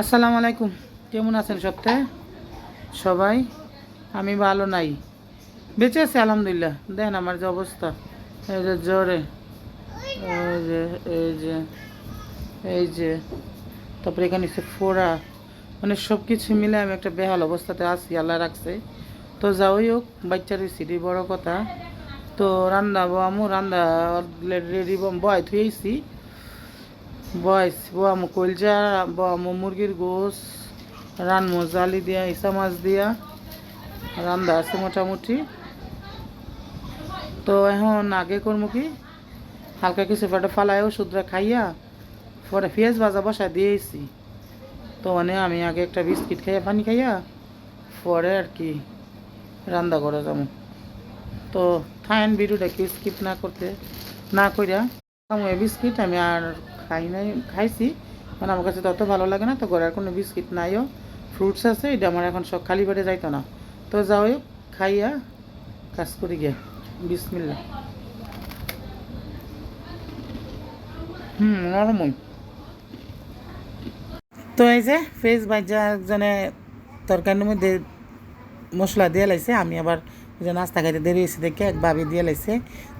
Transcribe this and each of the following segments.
আসসালামু আলাইকুম। কেমন আছেন সপ্তাহে সবাই? আমি ভালো নাই। বেঁচে আছি, আলহামদুলিল্লাহ। দেখেন আমার যে অবস্থা। এই যে জ্বরে, এই যে এই যে এই যে, তারপরে এখানে সে ফোড়া। মানে সব কিছু মিলে আমি একটা বেহাল অবস্থাতে আছি, আল্লাহ রাখছে। তো যাওই হোক বাচ্চার সিটি বড় কথা। তো রান্না বামু রান্না রেডি বয় থুয়েছি বয়স বোয়ামু কলজা বোয়ামু মুরগির গোস রানমু জালি দিয়া, ইসা মাছ দিয়া রান্দা আছে মোটামুটি। তো এখন আগে করব কি? হালকা কিছু ফেটে ফালাইও শুদ্রা খাইয়া, পরে পেঁয়াজ ভাজা বসা দিয়েছি তো মানে আমি আগে একটা বিস্কিট খাইয়া, পানি খাইয়া, পরে আর কি রান্না করে যাব। তো থাইন ভিডিওটা কি স্কিপ না করতে, না আমি বিস্কিট, আমি আর খাই নাই, খাইছি। মানে আমার কাছে তত ভালো লাগে না, তো ঘরের কোনো বিস্কিট নাইও। ফ্রুটস আছে, এটা আমার এখন সব খালি পেটে যাইতো না। তো যাও, খাইয়া কাজ করি গিয়ে বিসমিল্লা হুম, নরমই। তো এই যে ফেস ভাজা একজনে তরকারির মধ্যে মশলা দিয়ে লাইছে, আমি আবার যে নাস্তা খাইতে দেরি হয়েছে দেখে এক ভাবি দিয়ে লাইছে।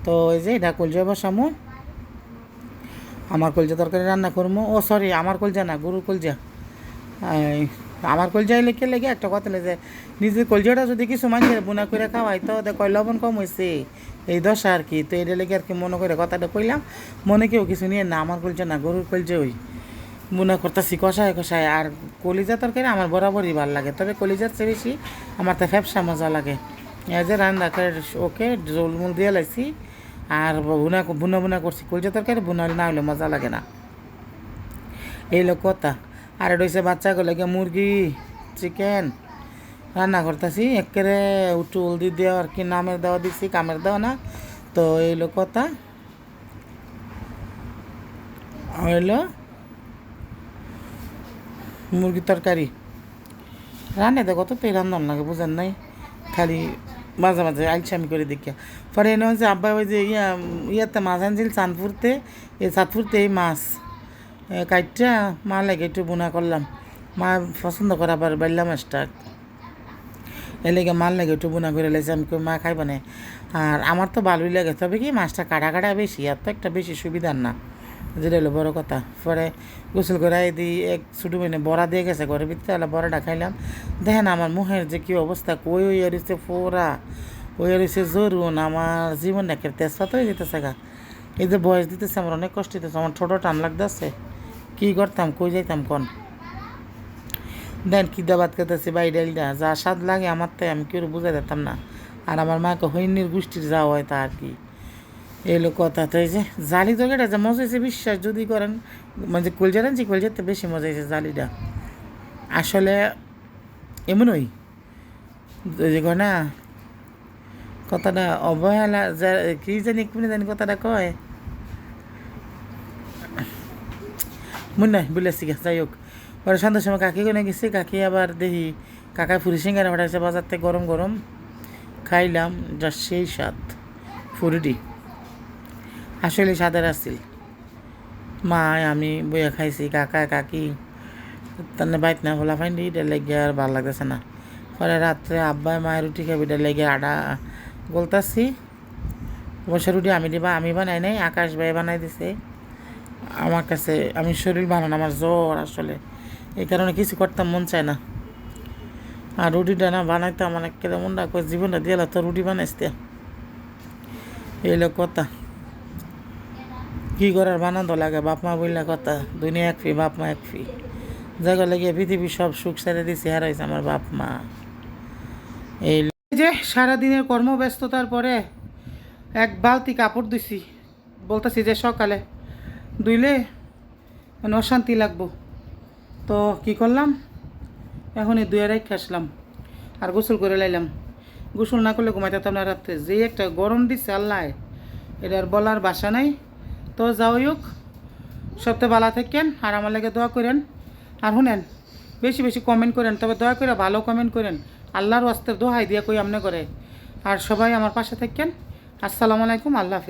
তো এই যে এটা কলজা বসামো আমার কলজা তরকারি রান্না করব ও সরি আমার কলজা না, গরুর কলজা। আমার কলজা এলে কে লেগে একটা কথা লেগে নিজের কলজাটা যদি কিছু মানুষের বুনা করে খাওয়াই, তো দেখো লবণ কম হয়েছে এই দশা আর কি, তো এটা লেগে আর কি মনে করে কথাটা কইলাম। মনে কেউ কিছু নিয়ে না, আমার কলজা না, গরুর কলজা ওই। বুনা করতেছি কষায় কষায়, আর কলিজা তরকারি আমার বরাবরই ভালো লাগে। তবে কলিজার চেয়ে বেশি আমার তো ফ্যাপসা মজা লাগে। এই যে রান্না করে ওকে জলমুল দিয়ে লাইছি। আর বুনা বুনা বুনা করছি। কলিজা তরকারি বুনা না হলে মজা লাগে না। এই লোক কথা। আর এটা হচ্ছে বাচ্চাগুলো গিয়ে মুরগি, চিকেন। রান্না করতেছি। একেবারে উঠু হলদি দেওয়া আর কি নামের দেওয়া দিচ্ছি কামের দেওয়া না। তো এই লোক কথা। হইল মুরগি তরকারি। রান্না দেখো তো রান্নার লাগে বুঝেন নাই। খালি মাঝে মাঝে আলসামি করে দেখিয়া। পরে এনে হচ্ছে আব্বা ওই যে ইয়া, ইয়াতে মাছ আনছিল চাঁদপুরতে, এই চাঁদপুরতে এই মাছ। কাইটটা মা লাগে একটু বোনা করলাম। মা পছন্দ করে আবার বাইলাম মাছটা। এ মাল লাগে একটু বোনা করে লেছে। আমি মা, খাইব না। আর আমার তো ভালোই লাগে। তবে কি মাছটা কাটা কাটা বেশি? আর তো একটা বেশি সুবিধার না। যেটা হলো বড় কথা। পরে গোসল করে দিই, এক ছোটো মেনে বড়া দিয়ে গেছে ঘরের ভিতরে, আলা বড়াটা খাইলাম। দেখেন আমার মুখের যে কী অবস্থা, কই ওই রয়েছে ফোরা ওই রয়েছে জরুন, আমার জীবন একের তেজপাত হয়ে যেতেছে গা। এই যে বয়স দিতেছে, আমার অনেক কষ্ট দিতেছে আমার ছোটো টান লাগতেছে। কী করতাম, কই যাইতাম কোন? দেন কী দাবাত খেতেছি বাই ডাইলটা যা স্বাদ লাগে আমার তাই আমি কেউ বুঝাই দিতাম না। আর আমার মাকে হৈনির গোষ্ঠীর যাওয়া হয় তা আর কি। এলো কথা তো এই যে জালি তরকারিটা যে মজা হয়েছে, বিশ্বাস যদি করেন মানে কলজা রাঁধছি কলজাতে বেশি মজা হয়েছে জালিটা। আসলে এমনই, যে না, কথাটা অবহেলা, যা কি জানি, কোনে জানি কথাটা কয়। মনে নাই বলেছি যাই হোক। পরে সন্ধ্যার সময় কাকি কোনে গেছি, কাকি আবার দেখি কাকা ফুরি সিঙ্গারা পাঠাইছে বাজার থেকে গরম গরম, খাইলাম, যা সেই স্বাদ, ফুরিটি। আসলে সাদার আছিল মা আমি বইয়া খাইছি, কাকা, কাকি। তার বাইত না ফোলা ফাইনি এটা লেগে আর ভালো লাগতেছে না। পরে রাত্রে আব্বাই মায়ের রুটি খাবি এটা লেগে আডা গলতাছি। বসে রুটি আমি দিবা, আমি বানাই নাই, আকাশ ভাই বানাই দিছে। আমার কাছে, আমি শরীর ভালো না, আমার জ্বর আসলে। এই কারণে কিছু করতাম মন চায় না। আর রুটিটা না বানাইতে আমার একেবারে মন রাখো জীবনটা দিয়ে তো রুটি বানাইতে এই কথা। কি করার বানানো লাগে? বাপ মা বললে কথা, দুনিয়া এক ফি বাপ মা এক ফি। জায়গা লাগিয়ে পৃথিবীর সব সুখ ছেড়ে দিছে হারাইছে আমার বাপ মা এই যে সারাদিনের কর্মব্যস্ততার পরে এক বালতি কাপড় দিছি বলতেছি যে সকালে ধুইলে মানে অশান্তি লাগবো। তো কি করলাম? এখন এই দুই আড়াই আসলাম আর গোসল করে লাইলাম। গোসল না করলে ঘুমাইতে না রাত্রে। যে একটা গরম দিচ্ছে আল্লাহ এটা আর বলার বাসা নাই। তো যাওই হোক সপ্তাহে ভালো থাকেন আর আমার লাগে দোয়া করেন। আর শুনেন, বেশি বেশি কমেন্ট করেন, তবে দয়া করে ভালো কমেন্ট করেন। আল্লাহর অস্তের দোহাই দিয়ে কই আমনে করে। আর সবাই আমার পাশে থাকেন। আসসালামু আলাইকুম, আল্লাহ হাফিজ।